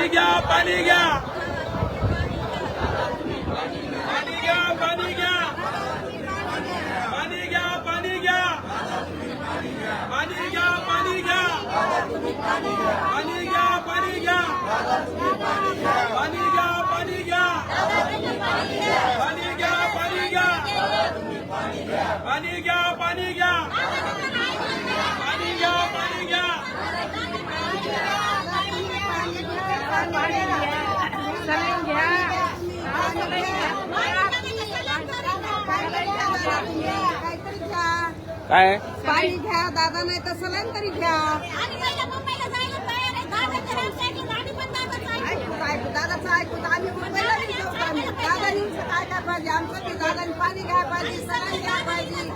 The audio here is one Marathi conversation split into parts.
Paniga, Paniga. काय पाणी घ्या दादा नाही तर सलाईन तरी घ्या. ऐकू ऐकू दादाचं ऐकू तर आम्ही मुंबईला का? दादा नेऊन काय काय पाहिजे? आमचं बी दादाने पाणी घ्या पाहिजे सलाईन घ्या पाहिजे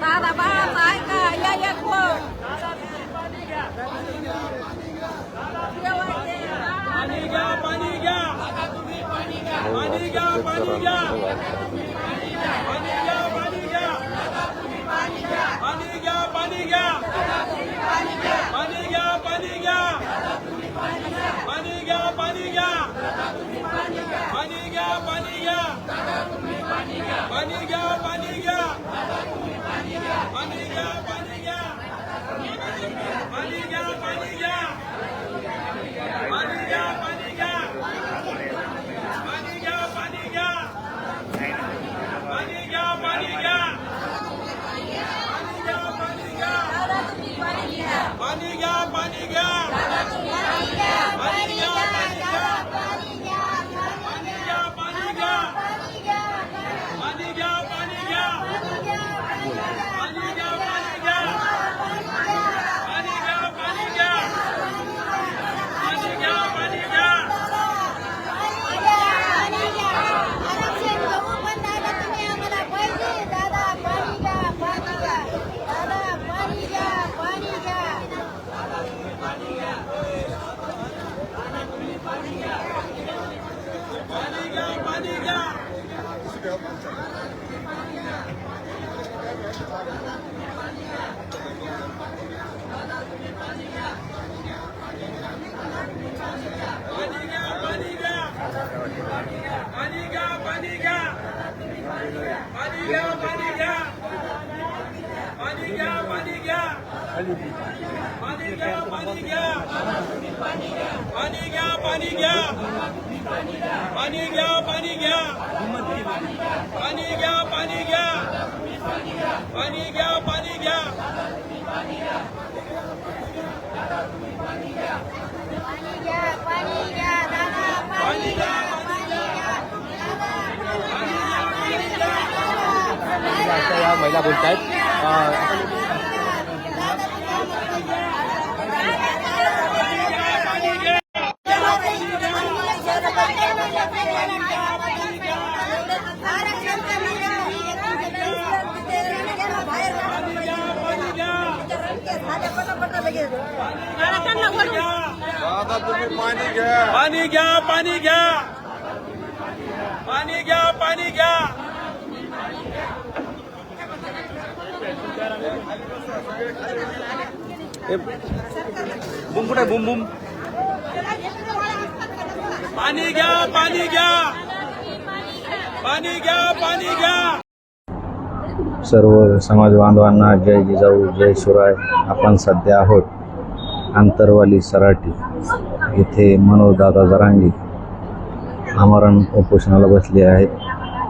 दादा बाळाचा ऐका. या एक 不 पाणी घ्या. पाणी घ्या पाणी घ्या. पाणी घ्या पाणी घ्या. पाणी घ्या पाणी घ्या. पाणी घ्या या महिला बोलत आहेत दादा तुम्ही पाणी घ्या. पाणी घ्या पाणी घ्या. पाणी घ्या पाणी घ्या. बुम कुठे बुम बुम. पाणी घ्या पाणी घ्या. पाणी घ्या पाणी घ्या. सर्व समाज बांधवांना जय जिजाऊ जय शिवराय. आपण सध्या आहोत. आंतरवाली सराटी येथे मनोजदादा जरांगी आमरण उपोषणाला बसले आहेत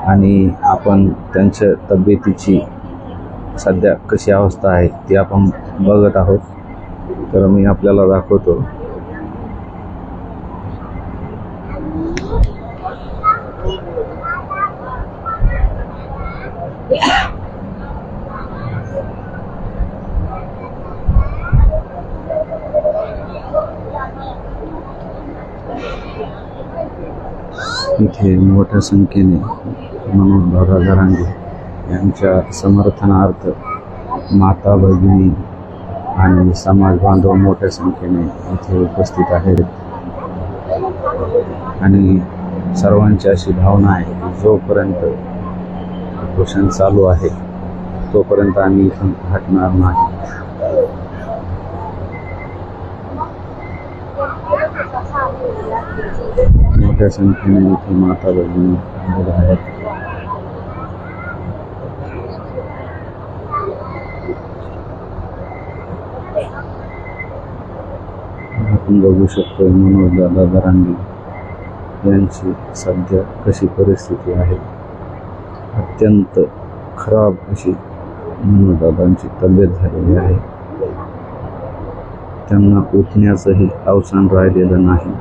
आणि आपण त्यांच्या तब्येतीची सध्या कशी अवस्था आहे ती आपण बघत आहोत. तर मी आपल्याला दाखवतो. इथे मोठ्या संख्येने मनोज दादा गरांगे यांच्या समर्थनार्थ माता भगिनी आणि समाज बांधव मोठ्या संख्येने इथे उपस्थित आहेत. आणि सर्वांची अशी भावना आहे की जोपर्यंत उपोषण चालू आहे तोपर्यंत आम्ही इथून हटणार नाही. मोठ्या संख्येने इथे माता भगिनी आहेत आपण बघू शकतो मनोज दादादरांनी यांची सध्या कशी परिस्थिती आहे अत्यंत खराब अशी मनोजदादांची तब्येत झालेली आहे. त्यांना उठण्याचंही अवसान राहिलेलं नाही.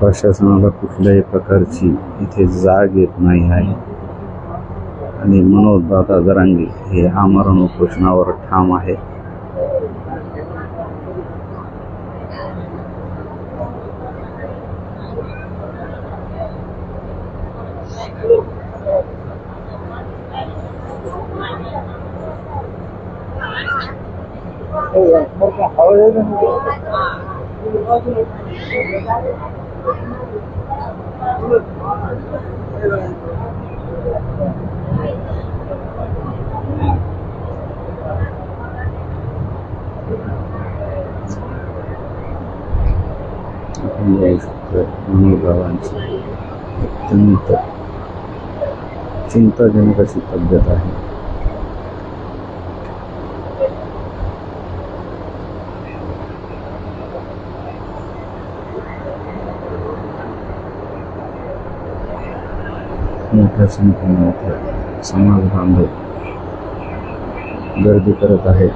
प्रशासनाला कुठल्याही प्रकारची इथे जाग येत नाही आहे. आणि मनोज दादा जरांगे हे आमरण उपोषणावर ठाम आहे. हो, हो. आपण बघू शकतो अत्यंत चिंताजनक अशी तब्येत आहे मोठ्या संख्येने समाज बांधव गर्दी करत आहेत.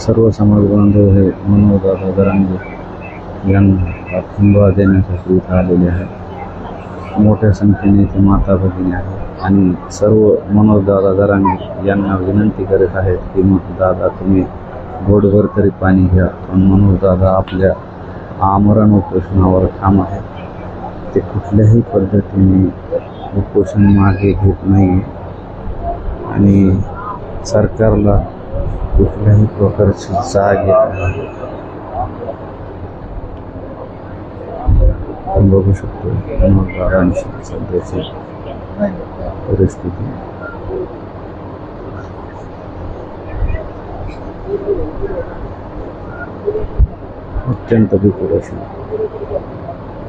सर्व समाज बांधव हे मनोजदादा दरांगे यांना पाठिंबा देण्यासाठी इथं आलेले आहेत. मोठ्या संख्येने इथे माता भगिनी आहेत आणि सर्व मनोजदादा दरांगे यांना विनंती करत आहेत की मग दादा तुम्ही गोडभर तरी पाणी घ्या पण मनोजदादा आपल्या आमरण उपोषणावर ठाम आहेत. ते कुठल्याही पद्धतीने उपोषण मागे घेत नाही. आणि सरकारला कुठल्याही प्रकारची जाग येत नाही. आपण बघू शकतो सध्याची परिस्थिती. अत्यंत बिकट अशी.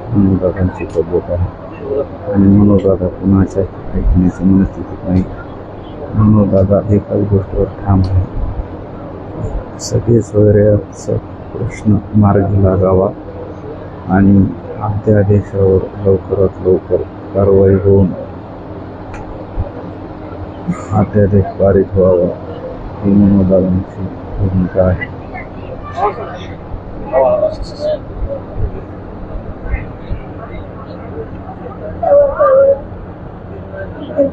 मनोदादांची तब्येत आहे आणि मनोदादा कुणाच्या ऐकण्याची मनस्थितीत नाही मनोदादा एकाच गोष्टीवर ठाम आहे सगळे सोयऱ्याचा प्रश्न मार्गी लागावा आणि अध्यादेशावर लवकरात लवकर कारवाई होऊन अध्यादेश पारित व्हावा. ही मनोदादांची भूमिका आहे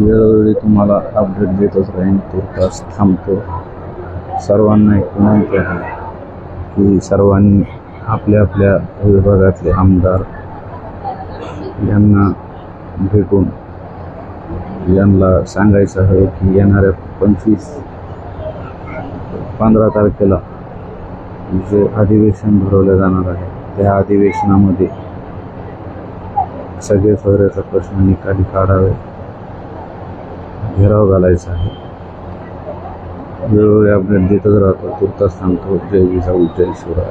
वेळोवेळी तुम्हाला अपडेट देतच राहीन. तुर्तास थांबतो. सर्वांना एक विनंती आहे की सर्वांनी आपल्या आपल्या विभागातले आमदार यांना भेटून यांना सांगायचं आहे की येणाऱ्या पंचवीस पंधरा तारखेला जे अधिवेशन भरवलं जाणार आहे त्या अधिवेशनामध्ये सगळे सोयऱ्याचा प्रश्न निकाली काढावे. घेराव घालायचा आहे. वेळोवेळी अपडेट देतच राहतो तुर्तास सांगतो जय जिजाऊ जय शिवराय.